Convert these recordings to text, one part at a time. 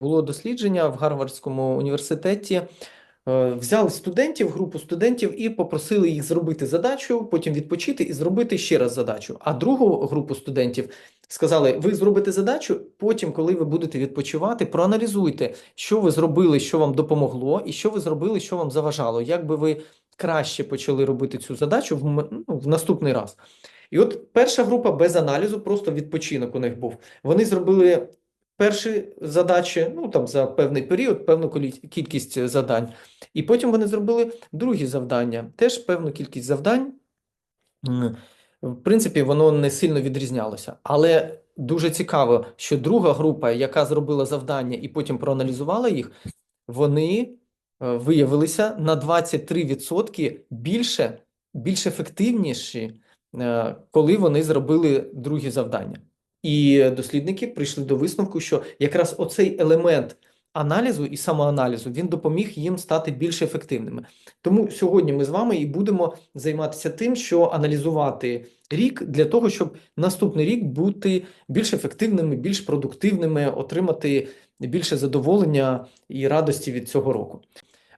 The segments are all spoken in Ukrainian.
Було дослідження в Гарвардському університеті. Е, Взяли студентів, групу студентів і попросили їх зробити задачу, потім відпочити і зробити ще раз задачу. А другу групу студентів сказали: ви зробите задачу, потім, коли ви будете відпочивати, проаналізуйте, що ви зробили, що вам допомогло, і що ви зробили, що вам заважало. Як би ви краще почали робити цю задачу в, ну, в наступний раз. І от перша група без аналізу, просто відпочинок у них був. Вони зробили перші задачі, ну там за певний період, певну кількість завдань. І потім вони зробили другі завдання, теж певну кількість завдань. В принципі, воно не сильно відрізнялося. Але дуже цікаво, що друга група, яка зробила завдання і потім проаналізувала їх, вони е, виявилися на 23% більше, більш ефективніші, е, коли вони зробили другі завдання. І дослідники прийшли до висновку, що якраз оцей елемент аналізу і самоаналізу він допоміг їм стати більш ефективними. Тому сьогодні ми з вами і будемо займатися тим, що аналізувати рік для того, щоб наступний рік бути більш ефективними, більш продуктивними, отримати більше задоволення і радості від цього року.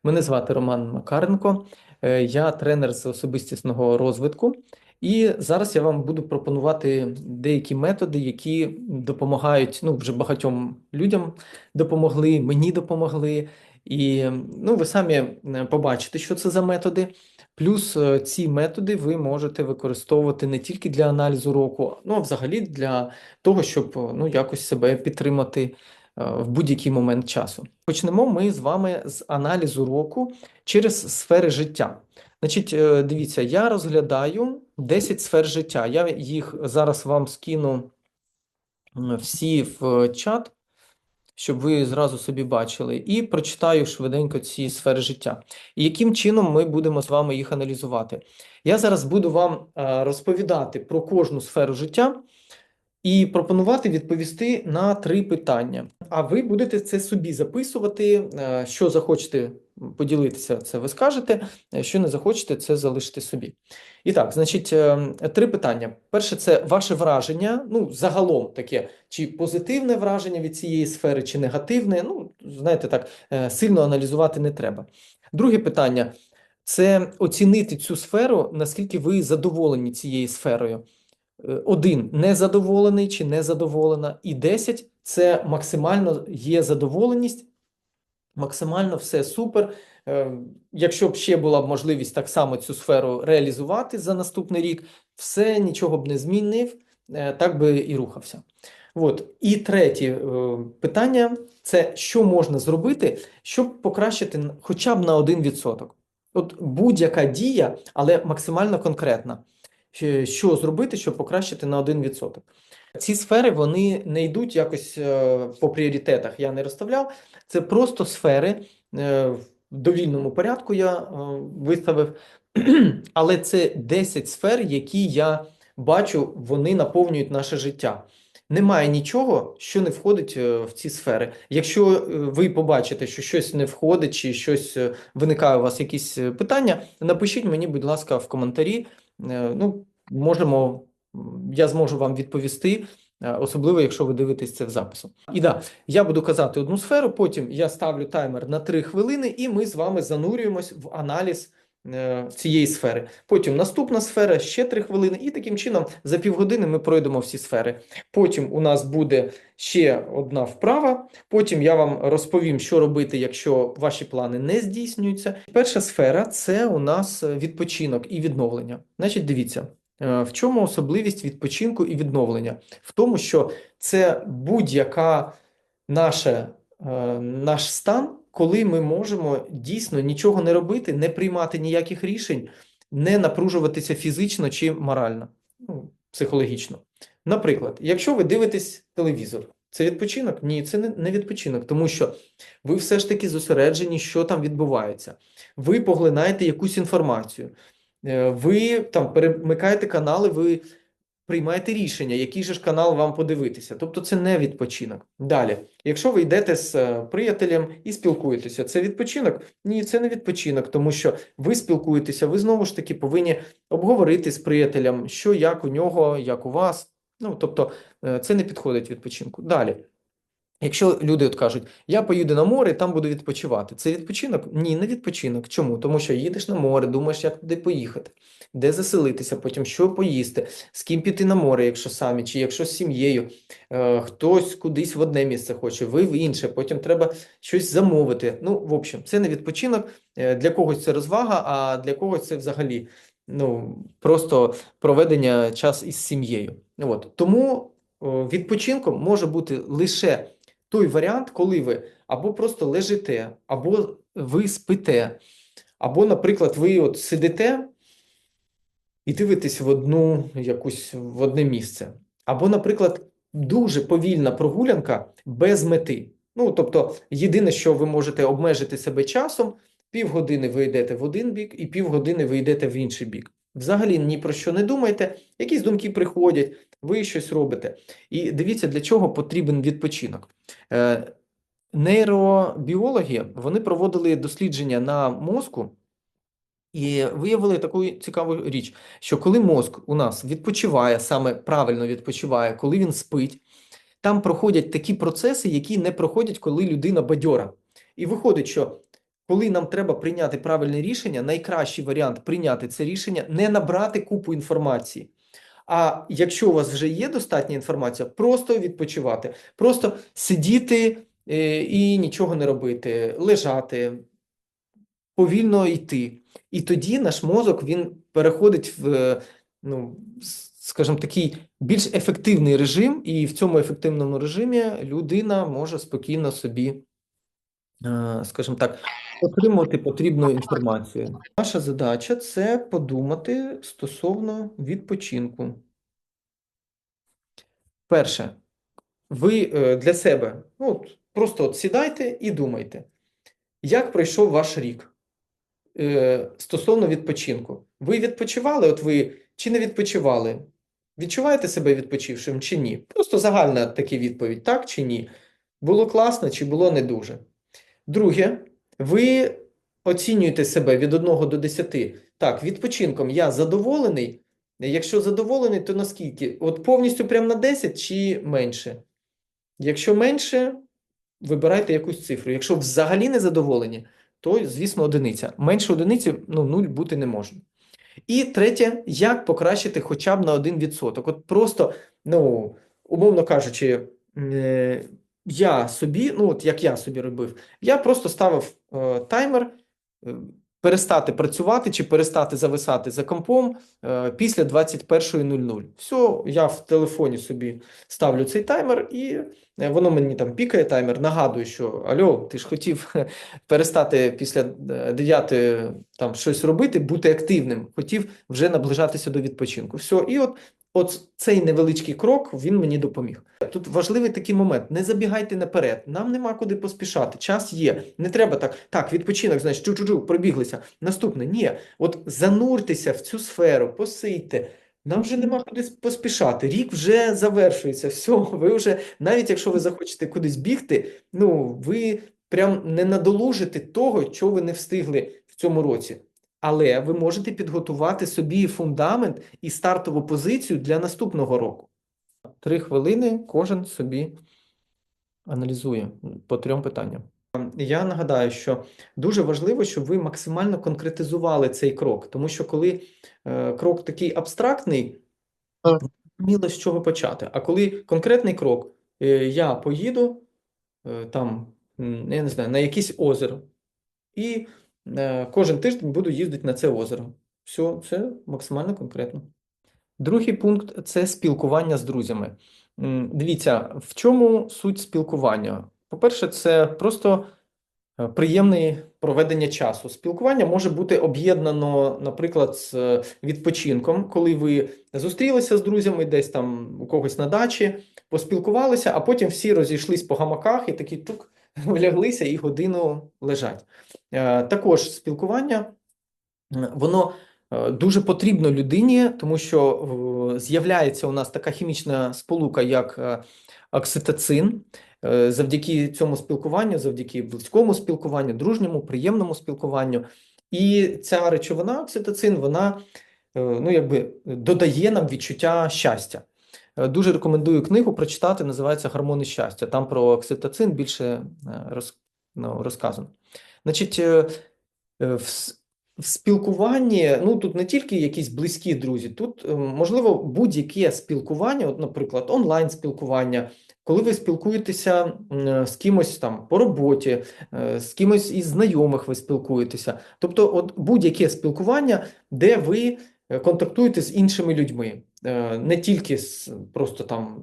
Мене звати Роман Макаренко, е, я тренер з особистісного розвитку. І зараз я вам буду пропонувати деякі методи, які допомагають, ну, вже багатьом людям допомогли, мені допомогли. І ну, ви самі е, побачите, що це за методи. Плюс е, ці методи ви можете використовувати не тільки для аналізу року, ну а взагалі для того, щоб ну, якось себе підтримати е, в будь-який момент часу. Почнемо ми з вами з аналізу року через сфери життя. Значить, е, дивіться, я розглядаю 10 сфер життя. Я їх зараз вам скину всі в е, чат, щоб ви зразу собі бачили, і прочитаю швиденько ці сфери життя. І яким чином ми будемо з вами їх аналізувати? Я зараз буду вам е, розповідати про кожну сферу життя і пропонувати відповісти на три питання. А ви будете це собі записувати. Що захочете поділитися, це ви скажете. е, Що не захочете, це залишите собі. І так, значить, е, три питання. Перше, це ваше враження. Ну, загалом таке, чи позитивне враження від цієї сфери, чи негативне. Ну, знаєте, так, е, сильно аналізувати не треба. Друге питання це оцінити цю сферу, наскільки ви задоволені цією сферою. Один незадоволений чи незадоволена, і 10 – це максимально є задоволеність, максимально все супер. Е, Якщо б ще була б можливість так само цю сферу реалізувати за наступний рік, все нічого б не змінив, е, так би і рухався. От. І третє е, питання – це що можна зробити, щоб покращити хоча б на 1%. От будь-яка дія, але максимально конкретна. Що зробити, щоб покращити на 1%? Ці сфери вони не йдуть якось е, по пріоритетах. Я не розставляв. Це просто сфери е, в довільному порядку я е, виставив. Але це 10 сфер, які я бачу, вони наповнюють наше життя. Немає нічого, що не входить в ці сфери. Якщо ви побачите, що щось не входить, чи щось виникає у вас якісь питання, напишіть мені, будь ласка, в коментарі. Ну, можемо, я зможу вам відповісти, е, особливо якщо ви дивитесь це в запису. І да, я буду казати одну сферу, потім я ставлю таймер на 3 хвилини, і ми з вами занурюємось в аналіз е, цієї сфери. Потім наступна сфера, ще 3 хвилини, і таким чином за півгодини ми пройдемо всі сфери. Потім у нас буде ще одна вправа. Потім я вам розповім, що робити, якщо ваші плани не здійснюються. Перша сфера це у нас відпочинок і відновлення. Значить, дивіться, в чому особливість відпочинку і відновлення? В тому, що це будь-яка наша, е, наш стан, коли ми можемо дійсно нічого не робити, не приймати ніяких рішень, не напружуватися фізично чи морально, ну, психологічно. Наприклад, якщо ви дивитесь телевізор, це відпочинок? Ні, це не, відпочинок, тому що ви все ж таки зосереджені, що там відбувається. Ви поглинаєте якусь інформацію, Е, ви там перемикаєте канали, ви приймаєте рішення, який же ж канал вам подивитися. Тобто це не відпочинок. Далі, якщо ви йдете з е, приятелем і спілкуєтеся, це відпочинок? Ні, це не відпочинок, тому що ви спілкуєтеся, ви знову ж таки повинні обговорити з приятелем, що як у нього, як у вас. Ну, тобто, е, це не підходить відпочинку. Далі. Якщо люди от кажуть, я поїду на море, там буду відпочивати. Це відпочинок? Ні, не відпочинок. Чому? Тому що їдеш на море, думаєш, як туди поїхати, де заселитися, потім що поїсти, з ким піти на море, якщо самі, чи якщо з сім'єю. Е, хтось кудись в одне місце хоче, ви в інше, потім треба щось замовити. Ну, в общем, це не відпочинок. Е, Для когось це розвага, а для когось це взагалі ну, просто проведення часу із сім'єю. От. Тому о, відпочинком може бути лише той варіант, коли ви або просто лежите, або ви спите, або, наприклад, ви от сидите і дивитесь в одну якусь в одне місце. Або, наприклад, дуже повільна прогулянка без мети. Ну, тобто, єдине, що ви можете обмежити себе часом, півгодини ви йдете в один бік, і півгодини ви йдете в інший бік. Взагалі ні про що не думайте, якісь думки приходять, ви щось робите. І дивіться, для чого потрібен відпочинок. Е, Нейробіологи вони проводили дослідження на мозку і виявили таку цікаву річ, що коли мозк у нас відпочиває, саме правильно відпочиває, коли він спить, там проходять такі процеси, які не проходять, коли людина бадьора. І виходить, що коли нам треба прийняти правильне рішення, найкращий варіант прийняти це рішення не набрати купу інформації. А якщо у вас вже є достатня інформація, просто відпочивати, просто сидіти е, і нічого не робити, лежати, повільно йти. І тоді наш мозок він переходить в, е, ну, скажімо, такий більш ефективний режим, і в цьому ефективному режимі людина може спокійно собі, е, скажімо так, отримувати потрібну інформацію. Наша задача це подумати стосовно відпочинку. Перше, ви е, для себе ну, от, просто от сідайте і думайте, як пройшов ваш рік е, стосовно відпочинку. Ви відпочивали, от ви чи не відпочивали? Відчуваєте себе відпочившим чи ні? Просто загальна така відповідь, так чи ні? Було класно чи було не дуже? Друге, ви оцінюєте себе від 1 до 10. Так, відпочинком я задоволений. Якщо задоволений, то наскільки? От повністю прямо на 10 чи менше? Якщо менше, вибирайте якусь цифру. Якщо взагалі не задоволені, то, звісно, одиниця. Менше одиниці, ну, нуль бути не може. І третє, як покращити хоча б на 1%. От просто, ну, умовно кажучи, е, я собі, ну, от як я собі робив, я просто ставив е, таймер, е, перестати працювати чи перестати зависати за компом е, після 21.00. Все, я в телефоні собі ставлю цей таймер, і е, воно мені там пікає таймер, нагадує, що Альо, ти ж хотів перестати після 9 там щось робити, бути активним, хотів вже наближатися до відпочинку. Все, і от, от цей невеличкий крок він мені допоміг. Тут важливий такий момент: не забігайте наперед. Нам нема куди поспішати. Час є. Не треба так. Так, відпочинок, значить, чу-чу-чу, пробіглися. Наступне, ні. От зануртеся в цю сферу, посидьте. Нам вже нема куди поспішати. Рік вже завершується. Все, ви вже, навіть якщо ви захочете кудись бігти, ну ви прям не надолужите того, чого ви не встигли в цьому році. Але ви можете підготувати собі фундамент і стартову позицію для наступного року. Три хвилини кожен собі аналізує по трьом питанням. Я нагадаю, що дуже важливо, щоб ви максимально конкретизували цей крок, тому що коли е, крок такий абстрактний, зрозуміло, з чого почати. А коли конкретний крок, е, я поїду е, там, я не знаю, на якесь озеро, і кожен тиждень буду їздити на це озеро. Все, це максимально конкретно. Другий пункт це спілкування з друзями. Дивіться, в чому суть спілкування? По-перше, це просто е, приємне проведення часу. Спілкування може бути об'єднано, наприклад, з е, відпочинком, коли ви зустрілися з друзями десь там у когось на дачі, поспілкувалися, а потім всі розійшлись по гамаках і такі тук вляглися і годину лежать. Е, Також спілкування, е, воно е, дуже потрібно людині, тому що з'являється у нас така хімічна сполука, як окситоцин. Завдяки цьому спілкуванню, завдяки близькому спілкуванню, дружньому, приємному спілкуванню. І ця речовина, окситоцин, вона ну, якби додає нам відчуття щастя. Е, Дуже рекомендую книгу прочитати, називається Гормони щастя. Там про окситоцин більше е, роз, ну, розказано. Значить, е, в, в спілкуванні, ну тут не тільки якісь близькі друзі, тут можливо будь-яке спілкування, от, наприклад, онлайн спілкування, коли ви спілкуєтеся з кимось там по роботі, з кимось із знайомих ви спілкуєтеся. Тобто, от будь-яке спілкування, де ви контактуєте з іншими людьми, Е, не тільки з просто там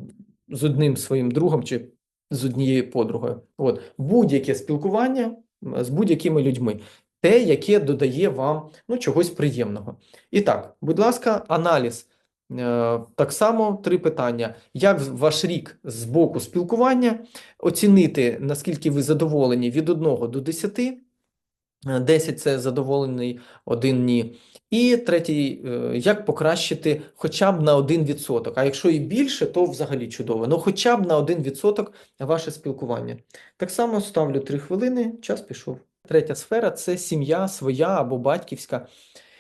з одним своїм другом чи з однією подругою. От будь-яке спілкування з будь-якими людьми, те, яке додає вам ну, чогось приємного. І так, будь ласка, аналіз. Е, Так само три питання. Як ваш рік з боку спілкування? Оцінити, наскільки ви задоволені від 1 до 10. Е, 10 – це задоволений, 1 – ні. І третій, е, як покращити хоча б на 1%. А якщо і більше, то взагалі чудово. Ну хоча б на 1% ваше спілкування. Так само ставлю 3 хвилини, час пішов. Третя сфера – це сім'я своя або батьківська.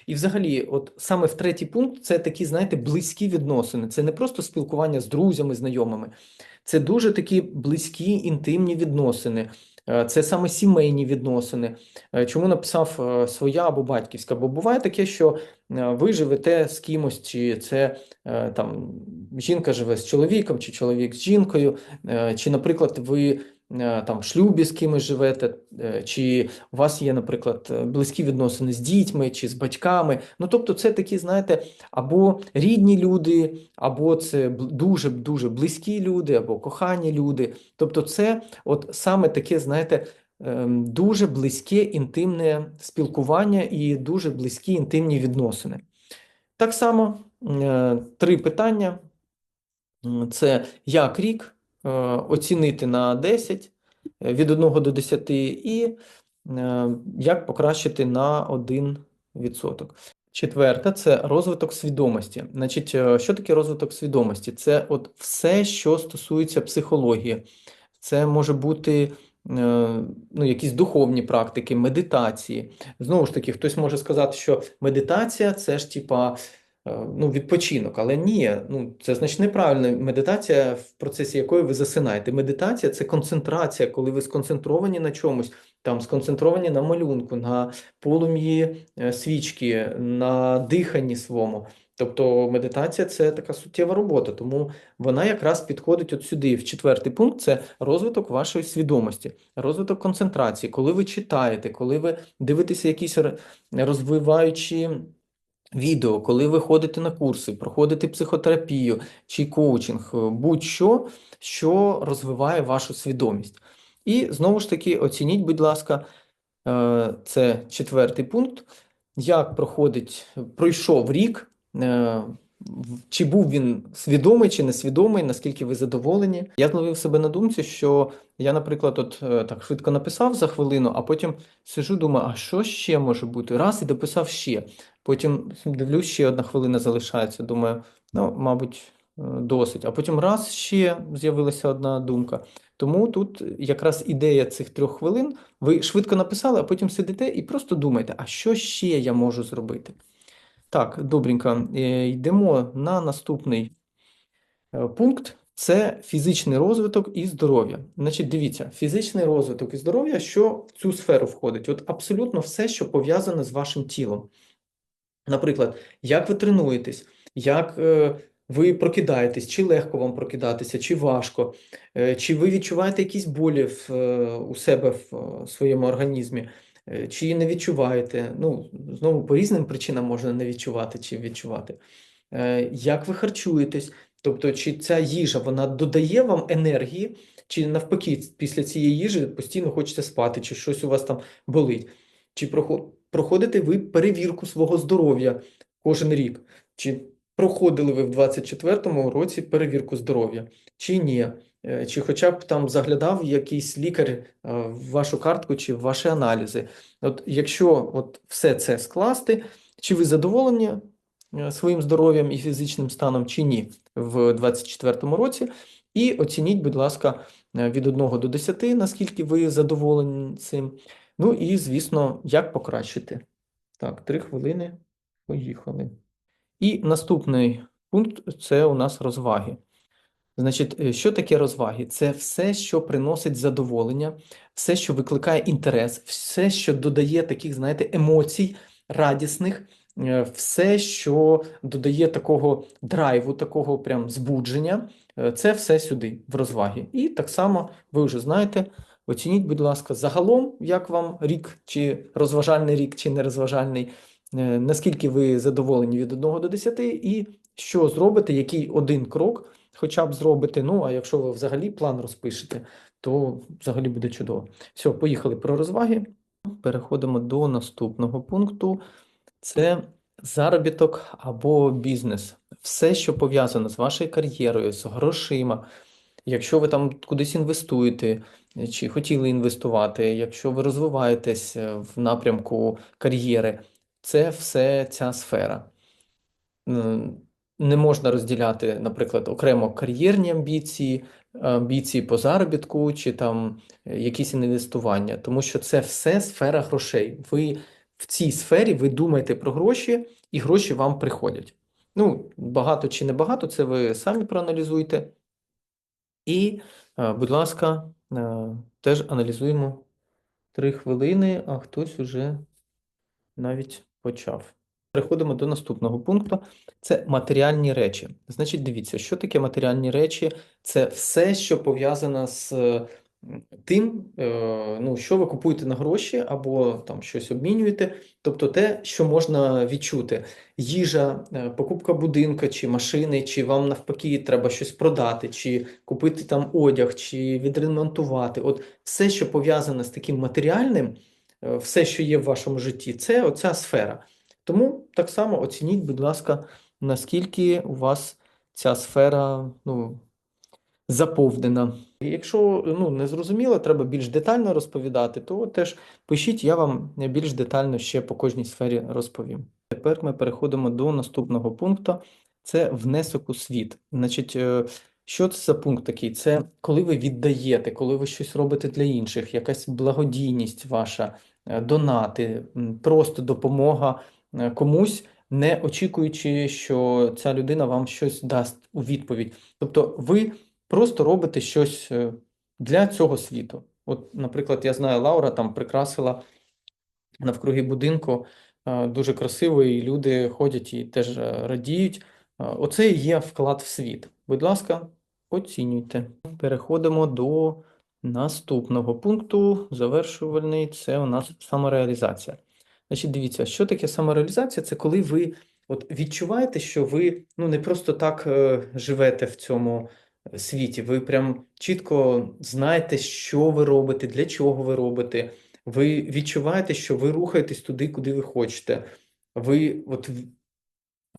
І взагалі, от саме в третій пункт це такі, знаєте, близькі відносини. Це не просто спілкування з друзями, знайомими. Це дуже такі близькі інтимні відносини. Е, Це саме сімейні відносини. Е, Чому написав е, своя або батьківська? Бо буває таке, що ви живете з кимось, чи це там жінка живе з чоловіком, чи чоловік з жінкою, чи, наприклад, ви там в шлюбі з кимось живете, е, чи у вас є, наприклад, е, близькі відносини з дітьми чи з батьками. Ну, тобто, це такі, знаєте, або рідні люди, або це дуже дуже близькі люди, або кохані люди. Тобто, це от саме таке, знаєте, ем, дуже близьке інтимне спілкування і дуже близькі інтимні відносини. Так само е, три питання. Це як рік е, оцінити на 10 е, від 1 до 10 і е, як покращити на 1%. Четверте це розвиток свідомості. Значить, е, що таке розвиток свідомості? Це от все, що стосується психології. Це може бути е, ну, якісь духовні практики, медитації. Знову ж таки, хтось може сказати, що медитація це ж типа е, ну, відпочинок, але ні, ну, це значить неправильно. Медитація, в процесі якої ви засинаєте. Медитація це концентрація, коли ви сконцентровані на чомусь, там сконцентровані на малюнку, на полум'ї е, свічки, на диханні своєму. Тобто медитація це така суттєва робота, тому вона якраз підходить от сюди. В четвертий пункт це розвиток вашої свідомості, розвиток концентрації. Коли ви читаєте, коли ви дивитеся якісь розвиваючі відео, коли ви ходите на курси, проходите психотерапію чи коучинг, е, будь-що, що розвиває вашу свідомість. І знову ж таки, оцініть, будь ласка, е, це четвертий пункт. Як проходить, пройшов рік, е, чи був він свідомий чи несвідомий, наскільки ви задоволені? Я зловив себе на думці, що я, наприклад, от е, так швидко написав за хвилину, а потім сижу, думаю, а що ще може бути? Раз і дописав ще. Потім дивлюсь, ще одна хвилина залишається. Думаю, ну, мабуть, е, досить. А потім раз ще з'явилася одна думка. Тому тут якраз ідея цих трьох хвилин. Ви швидко написали, а потім сидите і просто думаєте, а що ще я можу зробити? Так, добренько, е, йдемо на наступний е, пункт. Це фізичний розвиток і здоров'я. Значить, дивіться, фізичний розвиток і здоров'я, що в цю сферу входить? От абсолютно все, що пов'язане з вашим тілом. Наприклад, як ви тренуєтесь, як е, ви прокидаєтесь, чи легко вам прокидатися, чи важко, чи ви відчуваєте якісь болі в, у себе в своєму організмі, чи не відчуваєте. Ну, знову по різним причинам можна не відчувати чи відчувати. Е, Як ви харчуєтесь, тобто, чи ця їжа вона додає вам енергії, чи навпаки, після цієї їжі постійно хочеться спати, чи щось у вас там болить. Чи проходите ви перевірку свого здоров'я кожен рік? Чи проходили ви в 24-му році перевірку здоров'я? Чи ні? Е, Чи хоча б там заглядав якийсь лікар е, в вашу картку чи в ваші аналізи? От якщо от все це скласти, чи ви задоволені е, своїм здоров'ям і фізичним станом, чи ні в 24-му році? І оцініть, будь ласка, від 1 до 10, наскільки ви задоволені цим. Ну і, звісно, як покращити. Так, три хвилини. Поїхали. І наступний пункт це у нас розваги. Значить, е, що таке розваги? Це все, що приносить задоволення, все, що викликає інтерес, все, що додає таких, знаєте, емоцій радісних, е, все, що додає такого драйву, такого прям збудження, е, це все сюди, в розваги. І так само ви вже знаєте. Оцініть, будь ласка, загалом, як вам рік, чи розважальний рік, чи не розважальний, е, наскільки ви задоволені від 1 до 10, і що зробите, який один крок хоча б зробите. Ну, а якщо ви взагалі план розпишете, то взагалі буде чудово. Все, поїхали про розваги. Переходимо до наступного пункту. Це заробіток або бізнес. Все, що пов'язано з вашою кар'єрою, з грошима. Якщо ви там кудись інвестуєте, чи хотіли інвестувати, якщо ви розвиваєтесь е, в напрямку кар'єри, це все ця сфера. Не можна розділяти, наприклад, окремо кар'єрні амбіції, амбіції по заробітку чи там е, якісь інвестування, тому що це все сфера грошей. Ви в цій сфері ви думаєте про гроші, і гроші вам приходять. Ну, багато чи не багато, це ви самі проаналізуйте. І, е, будь ласка, е, теж аналізуємо три хвилини, а хтось уже навіть почав. Переходимо до наступного пункту. Це матеріальні речі. Значить, дивіться, що таке матеріальні речі? Це все, що пов'язано з е, тим, е, ну, що ви купуєте на гроші або там щось обмінюєте, тобто те, що можна відчути. Їжа, е, покупка будинка чи машини, чи вам навпаки треба щось продати, чи купити там одяг, чи відремонтувати. От все, що пов'язане з таким матеріальним, все, що є в вашому житті, це оця сфера. Тому так само оцініть, будь ласка, наскільки у вас ця сфера ну, заповнена. Якщо ну, не зрозуміло, треба більш детально розповідати, то теж пишіть, я вам більш детально ще по кожній сфері розповім. Тепер ми переходимо до наступного пункту. Це внесок у світ. Значить, е, що це за пункт такий? Це коли ви віддаєте, коли ви щось робите для інших, якась благодійність ваша, е, донати, просто допомога комусь, не очікуючи, що ця людина вам щось дасть у відповідь. Тобто ви просто робите щось е, для цього світу. От, наприклад, я знаю, Лаура там прикрасила навкруги будинку е, дуже красиво, і люди ходять і теж е, радіють. Е, Оце і є вклад в світ. Будь ласка, оцінюйте. Переходимо до наступного пункту. Завершувальний це у нас самореалізація. Значить, дивіться, що таке самореалізація? Це коли ви от відчуваєте, що ви ну не просто так е, живете в цьому е, світі. Ви прям чітко знаєте, що ви робите, для чого ви робите. Ви відчуваєте, що ви рухаєтесь туди, куди ви хочете. Ви от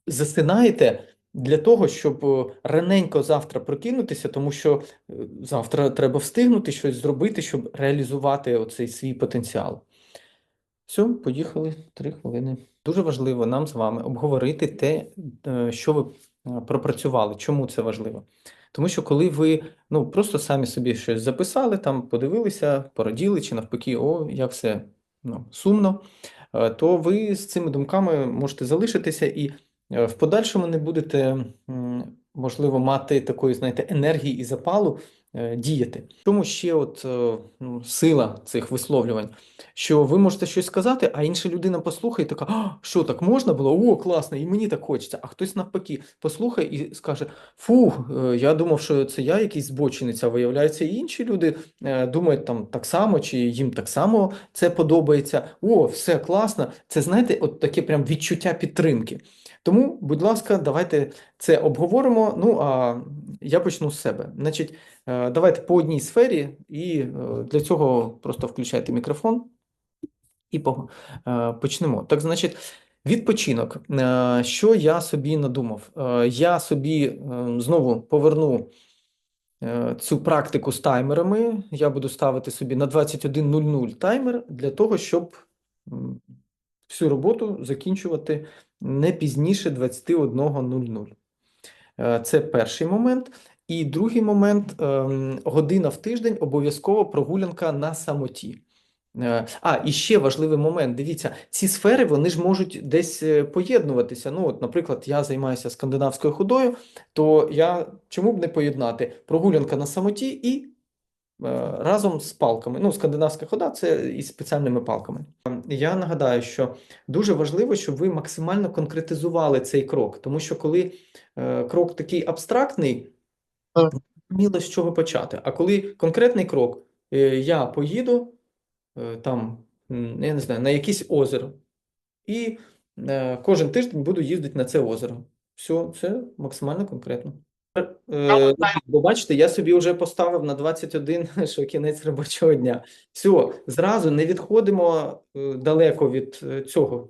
засинаєте для того, щоб е, раненько завтра прокинутися, тому що завтра треба встигнути щось зробити, щоб реалізувати оцей свій потенціал. Все, поїхали три хвилини. Дуже важливо нам з вами обговорити те, е, що ви е, пропрацювали. Чому це важливо? Тому що коли ви ну, просто самі собі щось записали, там подивилися, пораділи, чи навпаки, о, як все ну, сумно, е, то ви з цими думками можете залишитися і в подальшому не будете, можливо, мати такої, знаєте, енергії і запалу діяти. Тому ще от е, ну, сила цих висловлювань, що ви можете щось сказати, а інша людина послухає і така, а, що так можна було? О, класно, і мені так хочеться. А хтось навпаки послухає і скаже: Фу, е, я думав, що це я якийсь збочинець, а виявляється, і інші люди е, думають там так само, чи їм так само це подобається. О, все класно. Це знаєте, от таке прям відчуття підтримки. Тому, будь ласка, давайте це обговоримо. Ну а я почну з себе. Значить, е, давайте по одній сфері, і е, для цього просто включайте мікрофон і е, почнемо. Так, значить, відпочинок. Що я собі надумав? Я собі знову поверну цю практику з таймерами. Я буду ставити собі на 21.00 таймер для того, щоб всю роботу закінчувати не пізніше 21.00. Е, Це перший момент. І другий момент ем, година в тиждень обов'язково прогулянка на самоті. Е, А, і ще важливий момент. Дивіться, ці сфери вони ж можуть десь е, поєднуватися. Ну, от, наприклад, я займаюся скандинавською ходою, то я чому б не поєднати прогулянка на самоті і разом з палками. Ну, скандинавська хода це із спеціальними палками. Я нагадаю, що дуже важливо, щоб ви максимально конкретизували цей крок, тому що коли е, крок такий абстрактний, зрозуміло, з чого почати. А коли конкретний крок, е, я поїду е, там, я не знаю, на якесь озеро, і е, кожен тиждень буду їздити на це озеро. Все, це максимально конкретно. Е, Бо бачите, я собі вже поставив на 21, що кінець робочого дня. Все, зразу не відходимо е, далеко від е, цього.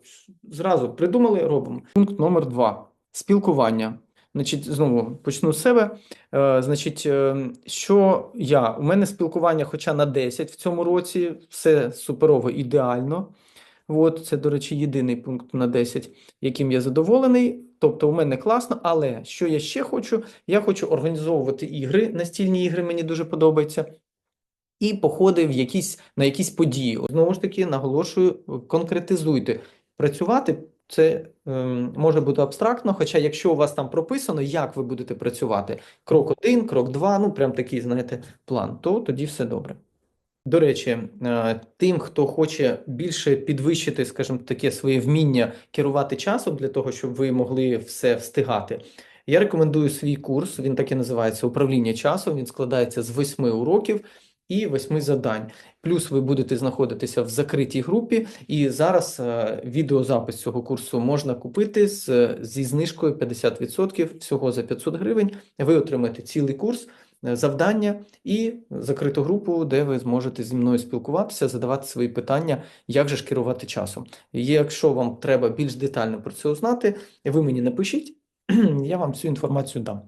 Зразу придумали, робимо. Пункт номер два. Спілкування. Значить, знову почну з себе. Е, значить, що я? У мене спілкування хоча на 10 в цьому році, все суперово, ідеально. От, це, до речі, єдиний пункт на 10, яким я задоволений. Тобто, у мене класно, але що я ще хочу? Я хочу організовувати ігри, настільні ігри мені дуже подобаються. І походи в якісь, на якісь події. Знову ж таки, наголошую, конкретизуйте. Працювати це ем, може бути абстрактно, хоча якщо у вас там прописано, як ви будете працювати, крок один, крок два, ну прям такий, знаєте, план, то тоді все добре. До речі, е, тим, хто хоче більше підвищити, скажімо, таке своє вміння керувати часом для того, щоб ви могли все встигати, я рекомендую свій курс. Він так і називається Управління часом. Він складається з восьми уроків і восьми завдань. Плюс ви будете знаходитися в закритій групі, і зараз е, відеозапис цього курсу можна купити з, зі знижкою 50% всього за 500 гривень. Ви отримаєте цілий курс, завдання і закриту групу, де ви зможете зі мною спілкуватися, задавати свої питання, як же ж керувати часом. Якщо вам треба більш детально про це узнати, ви мені напишіть, я вам цю інформацію дам.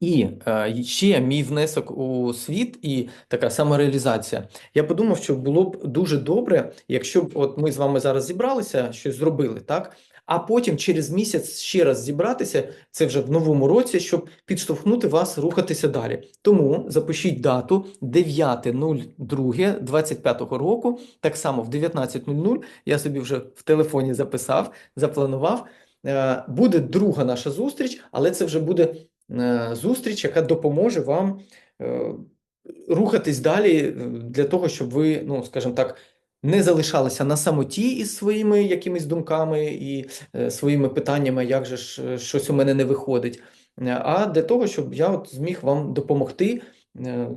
І е, ще мій внесок у світ і така самореалізація. Я подумав, що було б дуже добре, якщо б от ми з вами зараз зібралися, щось зробили, так? А потім через місяць ще раз зібратися, це вже в новому році, щоб підштовхнути вас рухатися далі. Тому запишіть дату 9.02.25 року, так само в 19.00, я собі вже в телефоні записав, запланував. Е, Буде друга наша зустріч, але це вже буде е, зустріч, яка допоможе вам е, рухатись далі для того, щоб ви, ну, скажімо так, не залишалися на самоті із своїми якимись думками і е, своїми питаннями, як же ж е, щось у мене не виходить, Е, а для того, щоб я от зміг вам допомогти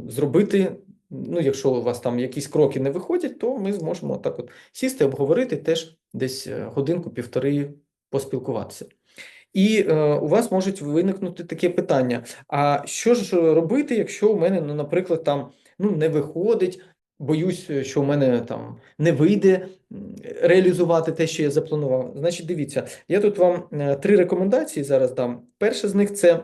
зробити. Ну, якщо у вас там якісь кроки не виходять, то ми зможемо так от сісти, обговорити теж десь годинку-півтори поспілкуватися. І е, у вас можуть виникнути таке питання: а що ж робити, якщо у мене, ну, наприклад, там ну, не виходить, боюсь, що у мене там не вийде реалізувати те, що я запланував. Значить, дивіться, я тут вам е, три рекомендації зараз дам. Перша з них це.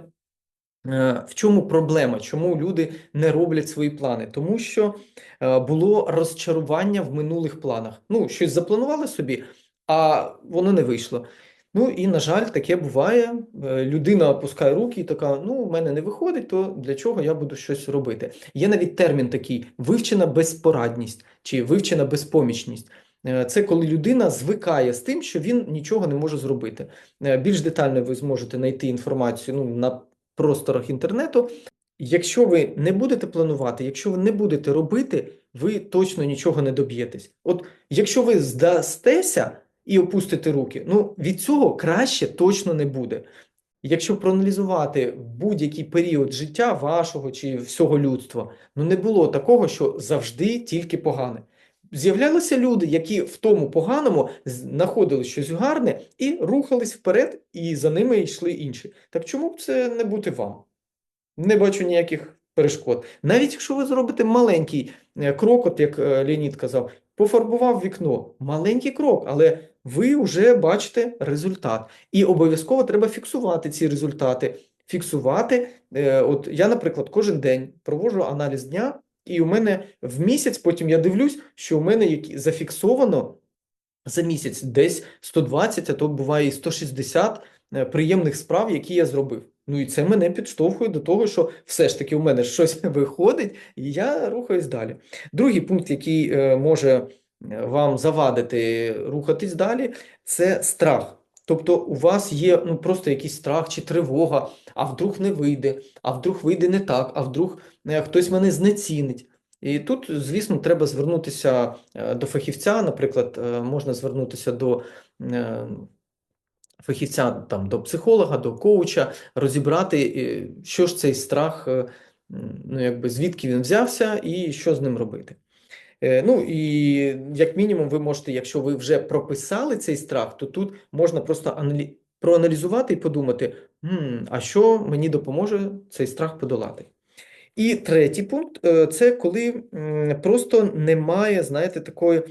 Е, В чому проблема? Чому люди не роблять свої плани? Тому що е, було розчарування в минулих планах. Ну, щось запланували собі, а воно не вийшло. Ну і, на жаль, таке буває. Е, Людина опускає руки і така: ну, у мене не виходить, то для чого я буду щось робити? Є навіть термін такий: вивчена безпорадність чи вивчена безпомічність. Е, Це коли людина звикає з тим, що він нічого не може зробити. Е, Більш детально ви зможете знайти інформацію ну, на просторах інтернету. Якщо ви не будете планувати, якщо ви не будете робити, ви точно нічого не доб'єтесь. От якщо ви здастеся і опустите руки, ну від цього краще точно не буде. Якщо проаналізувати будь-який період життя вашого чи всього людства, ну не було такого, що завжди тільки погане. З'являлися люди, які в тому поганому знаходили щось гарне і рухались вперед, і за ними йшли інші. Так чому б це не бути вам? Не бачу ніяких перешкод. Навіть якщо ви зробите маленький е, крок, от як е, Леонід казав, пофарбував вікно, маленький крок, але ви вже бачите результат. І обов'язково треба фіксувати ці результати. Фіксувати, е, от я, наприклад, кожен день проводжу аналіз дня, і у мене в місяць, потім я дивлюсь, що у мене які- зафіксовано за місяць десь 120, а то буває і 160 е, приємних справ, які я зробив. Ну і це мене підштовхує до того, що все ж таки у мене щось виходить, і я рухаюсь далі. Другий пункт, який е, може вам завадити рухатись далі, це страх. Тобто у вас є ну, просто якийсь страх чи тривога, а вдруг не вийде, а вдруг вийде не так, а вдруг е, хтось мене знецінить. І тут, звісно, треба звернутися е, до фахівця. Наприклад, е, можна звернутися до фахівця, там, до психолога, до коуча, розібрати, що ж цей страх, ну, якби, звідки він взявся і що з ним робити. Е, Ну і як мінімум, ви можете, якщо ви вже прописали цей страх, то тут можна просто аналі... проаналізувати і подумати, «Хм, а що мені допоможе цей страх подолати. І третій пункт е, це коли просто немає, знаєте, такої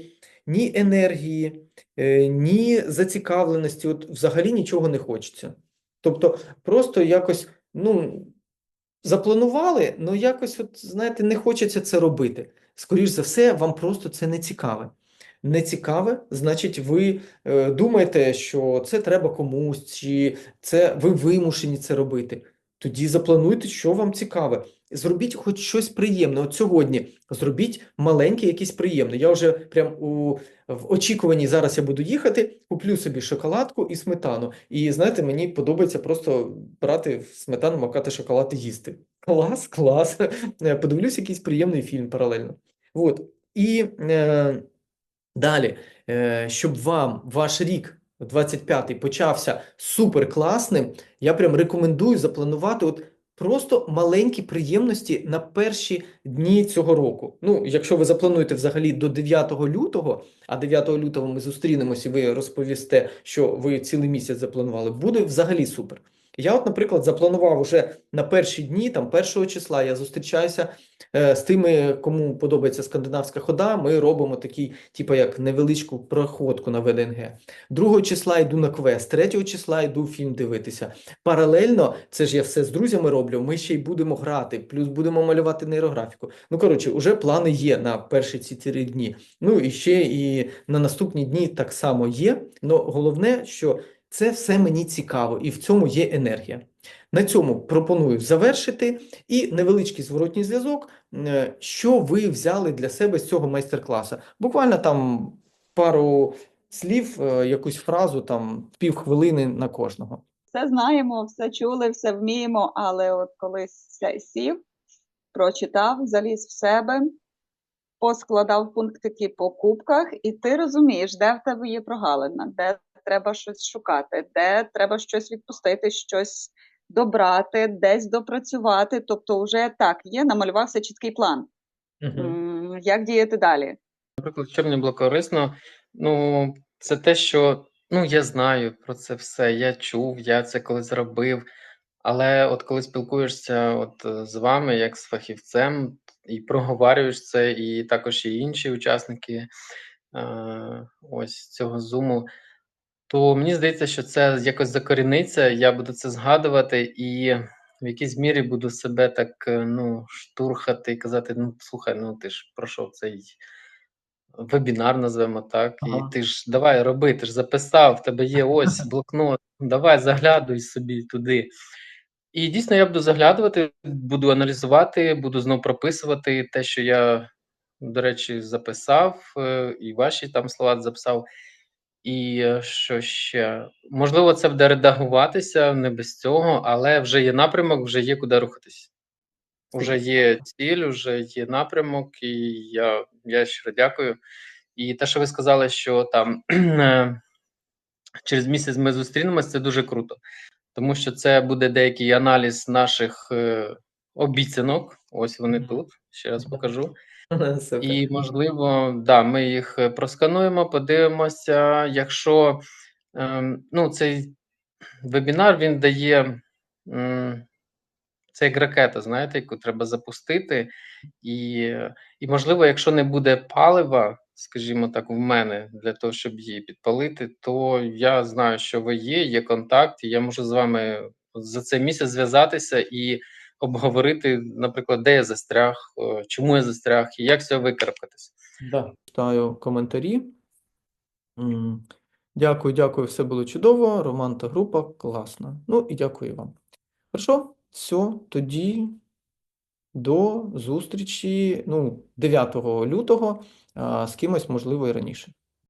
ні енергії, е, ні зацікавленості, от взагалі нічого не хочеться. Тобто просто якось, ну, запланували, але якось, от, знаєте, не хочеться це робити. Скоріш за все, вам просто це не цікаве. Не цікаве, значить, ви е, думаєте, що це треба комусь, чи це ви вимушені це робити. Тоді заплануйте, що вам цікаве. Зробіть хоч щось приємне. От сьогодні зробіть маленьке, якесь приємне. Я вже прям у в очікуванні зараз я буду їхати, куплю собі шоколадку і сметану. І знаєте, мені подобається просто брати сметану, макати шоколад і їсти. Клас, клас. Е, Подивлюсь якийсь приємний фільм паралельно. От. І е, далі, е, щоб вам ваш рік 25-й почався супер класним, я прям рекомендую запланувати от просто маленькі приємності на перші дні цього року. Ну, якщо ви заплануєте взагалі до 9 лютого, а 9 лютого ми зустрінемося і ви розповісте, що ви цілий місяць запланували, буде взагалі супер. Я, от, наприклад, запланував уже на перші дні, там першого числа я зустрічаюся е, з тими, кому подобається скандинавська хода. Ми робимо такий, типу, як невеличку проходку на ВДНГ. Другого числа йду на квест, третього числа йду фільм дивитися. Паралельно, це ж я все з друзями роблю. Ми ще й будемо грати, плюс будемо малювати нейрографіку. Ну коротше, уже плани є на перші ці три дні. Ну і ще і на наступні дні так само є. Но головне, що це все мені цікаво, і в цьому є енергія. На цьому пропоную завершити і невеличкий зворотній зв'язок, е, що ви взяли для себе з цього майстер-класу. Буквально там пару слів, е, якусь фразу, там півхвилини на кожного. все знаємо, все чули, все вміємо, але от коли ся- сів, прочитав, заліз в себе, поскладав пунктики по кубках, і ти розумієш, де в тебе є прогалина, де треба щось шукати, де треба щось відпустити, щось добрати, десь допрацювати. Тобто, вже так, є, намалювався чіткий план. М, Як діяти далі? Наприклад, що мені було корисно, ну, це те, що ну, я знаю про це все, я чув, я це колись робив. Але от коли спілкуєшся от з вами, як з фахівцем, і проговорюєш це, і також і інші учасники е, ось цього зуму, то мені здається, що це якось закоріниться, я буду це згадувати і в якійсь мірі буду себе так е, ну, штурхати і казати: ну, слухай, ну ти ж пройшов цей вебінар, назвемо так, Ага. і ти ж давай роби, ти ж записав, в тебе є ось блокнот, давай заглядуй собі туди. І дійсно я буду заглядувати, буду аналізувати, буду знов прописувати те, що я, до речі, записав, е, і ваші там слова записав. І е, що ще? Можливо, це буде редагуватися не без цього, але вже є напрямок, вже є куди рухатись. Уже є ціль, вже є напрямок, і я, я щиро дякую. І те, що ви сказали, що там е, через місяць ми зустрінемось, це дуже круто, тому що це буде деякий аналіз наших е, обіцянок. Ось вони тут. Ще раз покажу. Супер. І, можливо, да, ми їх е, проскануємо, подивимося. Якщо ем, ну, цей вебінар він дає м, це як ракета, знаєте, яку треба запустити, і, і можливо, якщо не буде палива, скажімо так, в мене для того, щоб її підпалити, то я знаю, що ви є, є контакт, і я можу з вами за цей місяць зв'язатися і обговорити, наприклад, де я застряг, е, чому я застряг і як цього викарабкатися. Да, читаю коментарі. Дякую, дякую, все було чудово. Роман та група, класно. Ну і дякую вам. Хорошо, все, тоді до зустрічі, ну, 9 лютого а з кимось, можливо, і раніше.